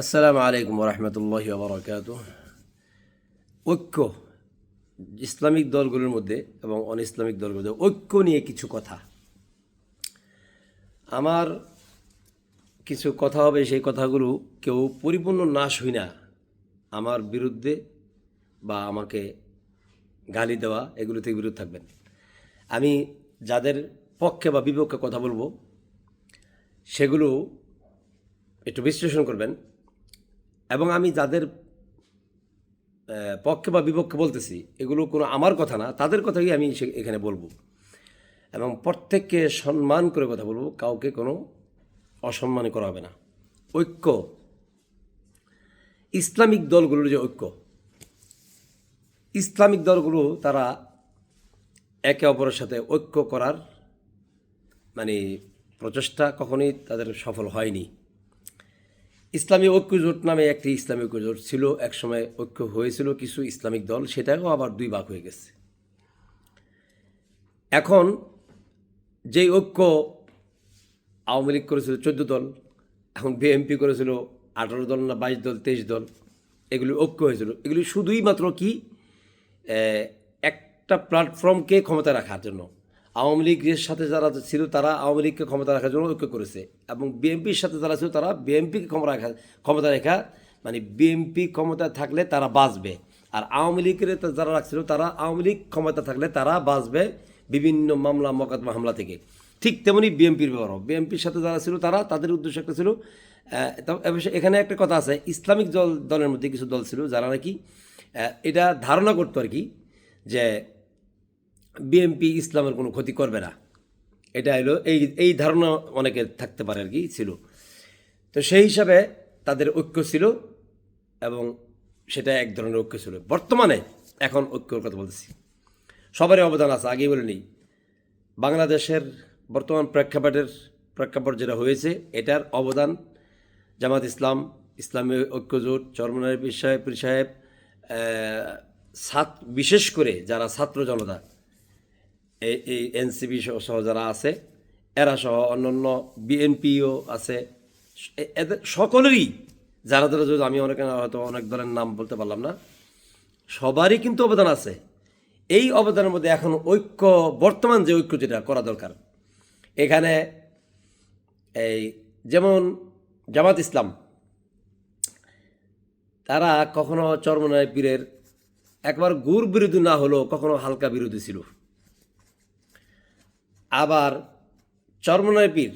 আসসালামু আলাইকুম রহমতুল্লাহ বরকাত ঐক্য, ইসলামিক দলগুলোর মধ্যে এবং অন ইসলামিক দলগুলোর মধ্যে ঐক্য নিয়ে কিছু কথা। আমার কিছু কথা হবে, সেই কথাগুলো কেউ পরিপূর্ণ নাশ হই না। আমার বিরুদ্ধে বা আমাকে গালি দেওয়া, এগুলো থেকে বিরত থাকবেন। আমি যাদের পক্ষে বা বিপক্ষে কথা বলব, সেগুলো একটু বিশ্লেষণ করবেন। এবং আমি যাদের পক্ষে বা বিপক্ষে বলতেছি, এগুলো কোনো আমার কথা না, তাদের কথাই আমি এখানে বলব। এবং প্রত্যেককে সম্মান করে কথা বলব, কাউকে কোনো অসম্মান করা হবে না। ঐক্য। ইসলামিক দলগুলোর যে ঐক্য, ইসলামিক দলগুলো তারা একে অপরের সাথে ঐক্য করার মানে প্রচেষ্টা কখনোই তাদের সফল হয়নি। ইসলামী ঐক্য জোট নামে একটি ইসলামী ঐক্য জোট ছিল, একসময় ঐক্য হয়েছিল কিছু ইসলামিক দল সেটাও আবার দুই ভাগ হয়ে গেছে। এখন যেই ঐক্য আওয়ামী লীগ করেছিল চোদ্দ দল, এখন বিএনপি করেছিল আঠারো দল না বাইশ দল, তেইশ দল, এগুলি ঐক্য হয়েছিল। এগুলি শুধুই মাত্র কি একটা প্ল্যাটফর্মকে ক্ষমতা রাখার জন্য। আওয়ামী লীগের সাথে যারা ছিল তারা আওয়ামী লীগকে ক্ষমতা রাখার জন্য ঐক্য করেছে এবং বিএনপির সাথে যারা ছিল তারা বিএনপিকে ক্ষমতা রাখা, ক্ষমতা রেখা মানে বিএনপি ক্ষমতা থাকলে তারা বাঁচবে। আর আওয়ামী লীগের যারা রাখছিল তারা আওয়ামী লীগ ক্ষমতা থাকলে তারা বাঁচবে বিভিন্ন মামলা, মকদ্দমা হামলা থেকে। ঠিক তেমনি বিএনপির ব্যাপারও। বিএনপির সাথে যারা ছিল তারা, তাদের উদ্দেশ্য একটা ছিল এখানে একটা কথা আছে, ইসলামিক দল দলের মধ্যে কিছু দল ছিল যারা নাকি এটা ধারণা করতো আর কি, যে বিএনপি ইসলামের কোনো ক্ষতি করবে না। এটা হলো এই এই ধারণা অনেকের থাকতে পারে আর কি, ছিল। তো সেই হিসাবে তাদের ঐক্য ছিল এবং সেটা এক ধরনের ঐক্য ছিল। বর্তমানে এখন ঐক্যর কথা বলতেছি। সবারই অবদান আছে, আগেই বলে নিই। বাংলাদেশের বর্তমান প্রেক্ষাপটের, প্রেক্ষাপট যেটা হয়েছে, এটার অবদান জামাত ইসলাম, ইসলামী ঐক্যজোট চরমনার পীর সাহেব পীর সাহেব বিশেষ করে যারা ছাত্র জনতা এই এনসিপি সহ যারা আছে, এরা সহ অন্যান্য বিএনপিও আছে। এদের সকলেরই, যারা যারা যদি আমি অনেক হয়তো অনেক ধরনের নাম বলতে পারলাম না, সবারই কিন্তু অবদান আছে। এই অবদানের মধ্যে এখন ঐক্য, বর্তমান যে ঐক্য যেটা করা দরকার। এখানে এই যেমন জামাত ইসলাম, তারা কখনো চরমনায় পীরের, একবার গুর বিরোধী না হলেও কখনো হালকা বিরোধী ছিল। আবার চরমনায় পীর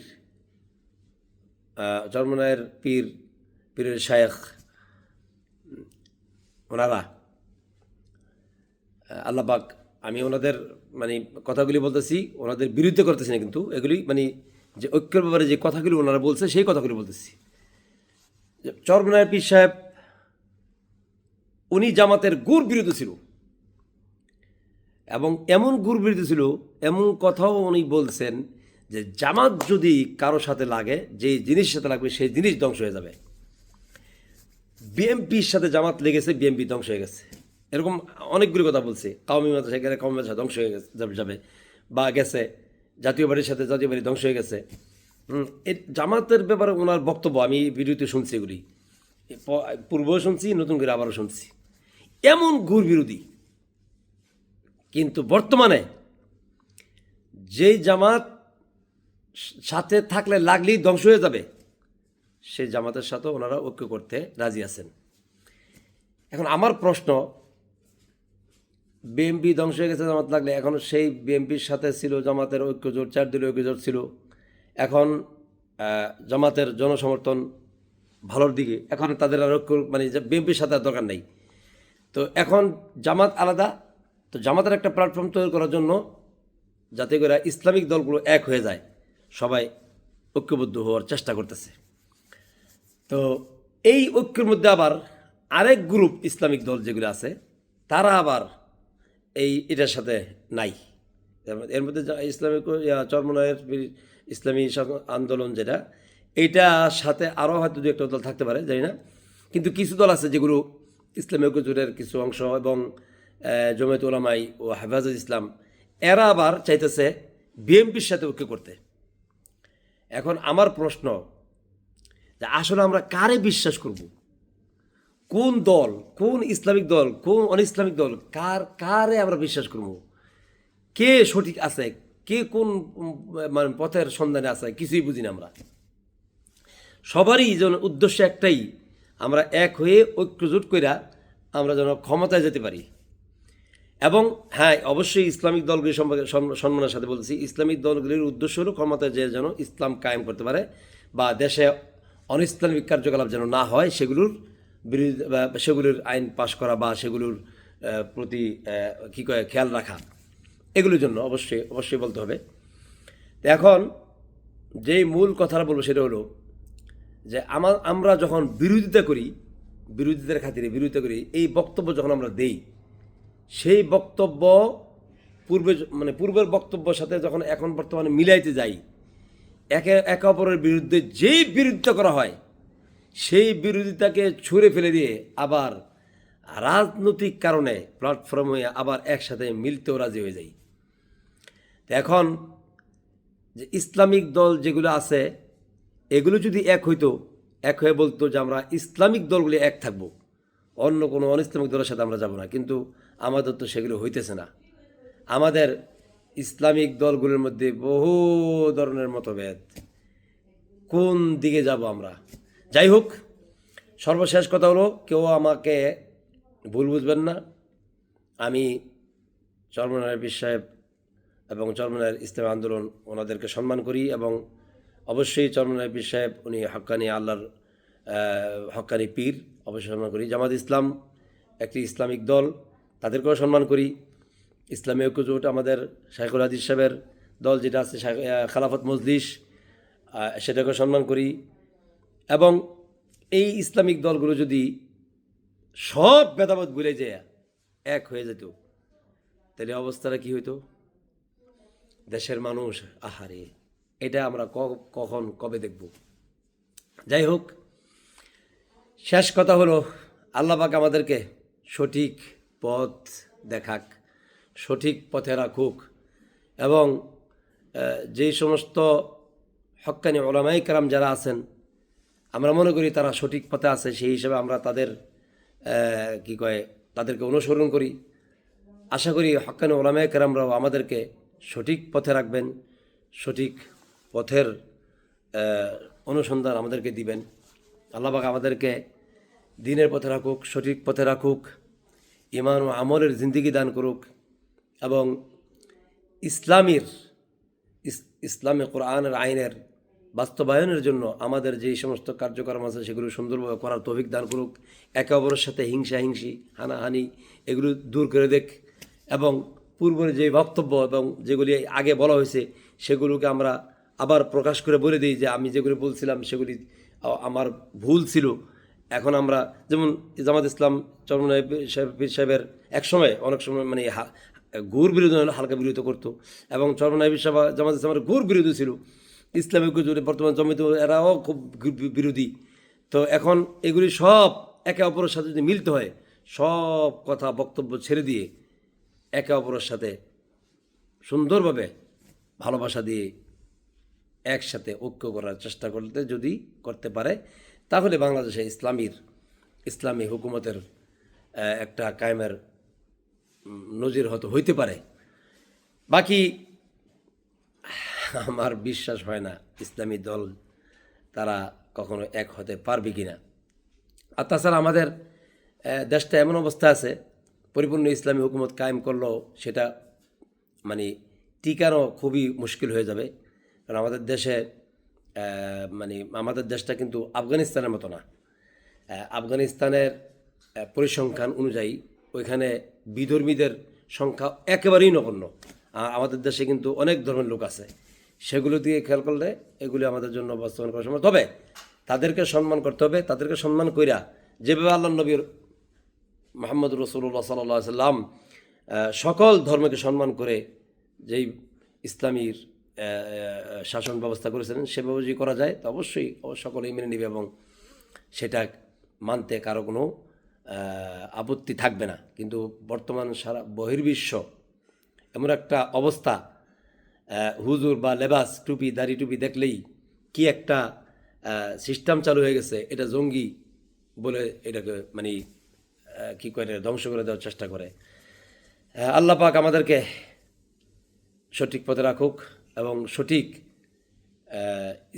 চরমনায়ের পীর, পীরের শায়েখ, ওনারা আল্লাপাক আমি ওনাদের মানে কথাগুলি বলতেছি, ওনাদের বিরুদ্ধে করতেছি না কিন্তু, এগুলি মানে যে ঐক্যের ব্যাপারে যে কথাগুলি ওনারা বলছে, সেই কথাগুলি বলতেছি। চরমনায় পীর সাহেব, উনি জামাতের গুড় বিরোধী ছিল। এবং এমন গুড় বিরোধী ছিল, এমন কথাও উনি বলছেন যে জামাত যদি কারও সাথে লাগে, যে জিনিস সাথে লাগবে, সেই জিনিস ধ্বংস হয়ে যাবে। বিএমপির সাথে জামাত লেগেছে বিএমপি ধ্বংস হয়ে গেছে। এরকম অনেকগুলি কথা বলছে। কাউমি মাদ্রাসা গেলে কাউমি মাদ্রাসা ধ্বংস হয়ে গেছে, যাবে- বা গেছে। জাতীয় বাড়ির সাথে জাতীয় বাড়ি ধ্বংস হয়ে গেছে। এর জামাতের ব্যাপারে ওনার বক্তব্য, আমি ভিডিওতে শুনছি এগুলি। পূর্বেও শুনছি, নতুন করে আবারও শুনছি। এমন ঘুর বিরোধী কিন্তু বর্তমানে যেই জামাত সাথে থাকলে লাগলেই ধ্বংস হয়ে যাবে, সেই জামাতের সাথে ওনারা ঐক্য করতে রাজি আছেন। এখন আমার প্রশ্ন বিএমপি ধ্বংস হয়ে গেছে জামাত লাগলে, এখন সেই বিএমপির সাথে ছিল জামাতের ঐক্যজোট চার দলীয় ঐক্যজোট ছিল। এখন জামাতের জনসমর্থন ভালোর দিকে, এখন তাদের আর ঐক্য মানে বিএমপির সাথে দরকার নেই। তো এখন জামাত আলাদা তো জামাতের একটা প্ল্যাটফর্ম তৈরি করার জন্য যাতে করে ইসলামিক দলগুলো এক হয়ে যায়, সবাই ঐক্যবদ্ধ হওয়ার চেষ্টা করতেছে। তো এই ঐক্যের মধ্যে আবার আরেক গ্রুপ ইসলামিক দল যেগুলো আছে, তারা আবার এই এটার সাথে নাই। এর মধ্যে ইসলামিক চরমনায়ের ইসলামী আন্দোলন যেটা এইটার সাথে আরও হয়তো দু একটা দল থাকতে পারে, জানি না। কিন্তু কিছু দল আছে যেগুলো ইসলামী ঐক্যজোটের কিছু অংশ এবং জমিয়ত ওলামাই ও হেফাজত ইসলাম, এরা আবার চাইতেছে বিএমপির সাথে ঐক্য করতে। এখন আমার প্রশ্ন, যে আসলে আমরা কারে বিশ্বাস করব? কোন দল, কোন ইসলামিক দল, কোন অন ইসলামিক দল, কার, কারে আমরা বিশ্বাস করব? কে সঠিক আছে? কে কোন মানে পথের সন্ধানে আছে? কিছুই বুঝি না আমরা। সবারই যেন উদ্দেশ্য একটাই, আমরা এক হয়ে ঐক্যজোট কইরা আমরা যেন ক্ষমতায় যেতে পারি। এবং হ্যাঁ অবশ্যই ইসলামিক দলগুলি সম্পর্কে সম্মানের সাথে বলছি ইসলামিক দলগুলির উদ্দেশ্য হলো ক্ষমতায় যে যেন ইসলাম কায়েম করতে পারে বা দেশে অন ইসলামিক কার্যকলাপ যেন না হয়, সেগুলোর বিরোধী সেগুলোর আইন পাশ করা বা সেগুলোর প্রতি কী কয়, খেয়াল রাখা। এগুলোর জন্য অবশ্যই অবশ্যই বলতে হবে। এখন যেই মূল কথাটা বলব সেটা হলো যে আমার আমরা যখন বিরোধিতা করি, বিরোধিতার খাতিরে বিরোধিতা করি, এই বক্তব্য যখন আমরা দেই সেই বক্তব্য পূর্বে মানে পূর্বের বক্তব্যের সাথে যখন এখন বর্তমানে মিলাইতে যাই, একে একে অপরের বিরুদ্ধে যেই বিরোধিতা করা হয়, সেই বিরোধিতাকে ছুঁড়ে ফেলে দিয়ে আবার রাজনৈতিক কারণে প্ল্যাটফর্মে আবার একসাথে মিলতেও রাজি হয়ে যাই। এখন যে ইসলামিক দল যেগুলো আছে, এগুলো যদি এক হইতো, এক হয়ে বলতো যে আমরা ইসলামিক দলগুলি এক থাকব। অন্য কোনো অন ইসলামিক দলের সাথে আমরা যাব না। কিন্তু আমাদের তো সেগুলো হইতেছে না। আমাদের ইসলামিক দলগুলোর মধ্যে বহু ধরনের মতভেদ। কোন দিকে যাব আমরা? যাই হোক, সর্বশেষ কথা হলো, কেউ আমাকে ভুল বুঝবেন না। আমি চরমনার পীর সাহেব এবং চরমনার ইসলাম আন্দোলন ওনাদেরকে সম্মান করি এবং অবশ্যই চরমনার পীর সাহেব, উনি হক্কানি আল্লাহর আহ, হক্কানি পীর অবশ্যই সম্মান করি। জামাত ইসলাম একটি ইসলামিক দল তাদেরকেও সম্মান করি। ইসলামী ঐক্যজোট আমাদের শাইখুল হাদিস সাহেবের দল যেটা আছে খালাফত মজলিস আহ, সেটাকেও সম্মান করি। এবং এই ইসলামিক দলগুলো যদি সব ভেদাভেদ ভুলে যায় এক হয়ে যেত তাহলে অবস্থাটা কি হইতো? দেশের মানুষ আহারে এটা আমরা কখন কবে দেখব? যাই হোক শেষ কথা হলো, আল্লাহ পাক আমাদেরকে সঠিক পথ দেখাক, সঠিক পথে রাখুক এবং যেই সমস্ত হক্কানি ওলামাই কারাম যারা আছেন, আমরা মনে করি তারা সঠিক পথে আছে, সেই হিসেবে আমরা তাদের কি কয়, তাদেরকে অনুসরণ করি। আশা করি হক্কানি ওলামায় কেরামরাও আমাদেরকে সঠিক পথে রাখবেন, সঠিক পথের অনুসন্ধান আমাদেরকে দিবেন। আল্লাহবাক আমাদেরকে দিনের পথে রাখুক, সঠিক পথে রাখুক ইমান ও আমলের জিন্দিগি দান করুক এবং ইসলামীর ইসলামে কোরআনের আইনের বাস্তবায়নের জন্য আমাদের যেই সমস্ত কার্যক্রম আছে সেগুলো সুন্দরভাবে করার তৌফিক দান করুক। একে অপরের সাথে হিংসা, হিংসি, হানাহানি এগুলো দূর করে দেখ এবং পূর্বের যে বক্তব্য এবং যেগুলি আগে বলা হয়েছে সেগুলোকে আমরা আবার প্রকাশ করে বলে দিই যে আমি যেগুলি বলছিলাম সেগুলি আমার ভুল ছিল। এখন আমরা যেমন জামাত ইসলাম চরমনাই পীর সাহেবের এক সময় অনেক সময় মানে ঘুর বিরোধী হলে, হালকা বিরোধিতা করতো। এবং চরমনাই পীর সাহেব, জামাত ইসলামের ঘুর বিরোধী ছিল। ইসলামিক জুড়ে বর্তমান জমিত এরাও খুব বিরোধী। তো এখন এগুলি সব একে অপরের সাথে যদি মিলতে হয়, সব কথা বক্তব্য ছেড়ে দিয়ে একে অপরের সাথে সুন্দরভাবে ভালোবাসা দিয়ে একসাথে ঐক্য করার চেষ্টা করতে যদি করতে পারে তাহলে বাংলাদেশে ইসলামীর, ইসলামী হুকুমতের একটা কায়েমের নজির হয়তো হইতে পারে। বাকি আমার বিশ্বাস হয় না ইসলামী দল তারা কখনো এক হতে পারবে কি না আর তাছাড়া আমাদের দেশটা এমন অবস্থা আছে, পরিপূর্ণ ইসলামী হুকুমত কায়েম করলেও সেটা মানে টিকানো খুবই মুশকিল হয়ে যাবে। কারণ আমাদের দেশে মানে আমাদের দেশটা কিন্তু আফগানিস্তানের মতো না। আফগানিস্তানের পরিসংখ্যান অনুযায়ী ওইখানে বিধর্মীদের সংখ্যা একেবারেই নগণ্য। আমাদের দেশে কিন্তু অনেক ধর্মের লোক আছে। সেগুলো দিয়ে খেয়াল করলে এগুলি আমাদের জন্য বাস্তবায়ন করা সম্ভব। তবে তাদেরকে সম্মান করতে হবে, তাদেরকে সম্মান কইরা যেভাবে আল্লাহ নবীর মোহাম্মদ রসুল্লাহ সাল্লাহ সাল্লাম সকল ধর্মকে সম্মান করে যেই ইসলামীর শাসন ব্যবস্থা করেছিলেন সেভাবে যদি করা যায়, তো অবশ্যই অবশ্য সকলেই মেনে নেবে এবং সেটা মানতে কারও কোনো আপত্তি থাকবে না। কিন্তু বর্তমান সারা বহির্বিশ্ব এমন একটা অবস্থা হুজুর বা লেবাস টুপি, দাড়ি টুপি দেখলেই কি একটা সিস্টেম চালু হয়ে গেছে, এটা জঙ্গি বলে এটাকে মানে কি করে, ধ্বংস করে দেওয়ার চেষ্টা করে। আল্লাহ পাক আমাদেরকে সঠিক পথে রাখুক। এবং সঠিক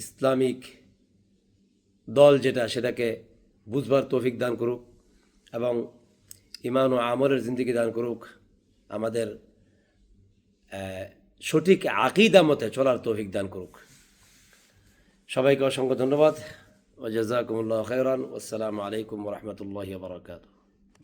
ইসলামিক দল যেটা সেটাকে বুঝবার তৌফিক দান করুক এবং ইমান ও আমলের জিন্দিগি দান করুক, আমাদের সঠিক আকিদা মতে চলার তৌফিক দান করুক। সবাইকে অসংখ্য ধন্যবাদ। ওজাজাকুমুল্লাহ খেরান আসসালামু আলাইকুম রহমতুল্লাহ বারকাত